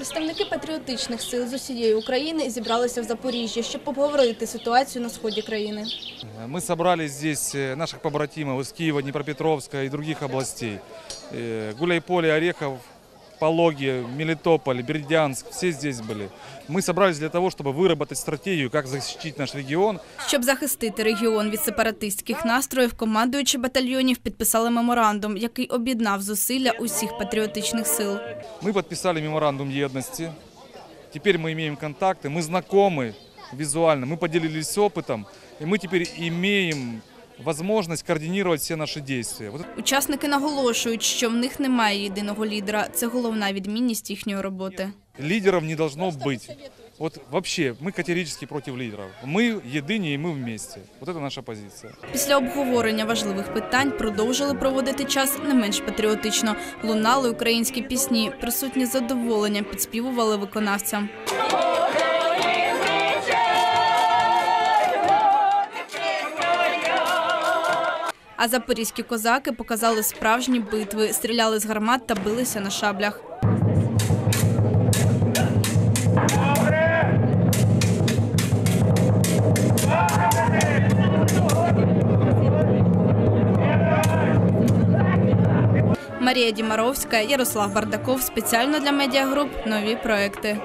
Представники патріотичних сил з усієї України зібралися в Запоріжжі, щоб обговорити ситуацію на сході країни. Мы собрали здесь э, наших побратимов из Киева, Днепропетровска и других областей. Э, Гуляйполе, Орехов, Пологи, Мелитополь, Бердянск, все здесь были. Мы собрались для того, чтобы выработать стратегию, как защитить наш регион. Щоб захистити регіон від сепаратистських настроїв, командуючі батальйонів підписали меморандум, який об'єднав зусилля усіх патріотичних сил. Мы подписали меморандум едности. Теперь мы имеем контакты, мы знакомы визуально, мы поделились опытом, и мы теперь имеем возможность координировать все наши действия. Вот Учасники наголошують, що в них немає єдиного лідера. Це головна відмінність їхньої роботи. Лидеров не должно быть. Вот вообще, мы категорически против лидеров. Мы едині и мы вместе. Вот это наша позиция. Після обговорення важливих питань продовжили проводити час не менш патріотично. Лунали українські пісні. Присутні з задоволенням підспівували виконавцям. А запорізькі козаки показали справжні битви, стріляли з гармат та билися на шаблях. Марія Дімаровська, Ярослав Бардаков. Спеціально для медіагруп нові проекти.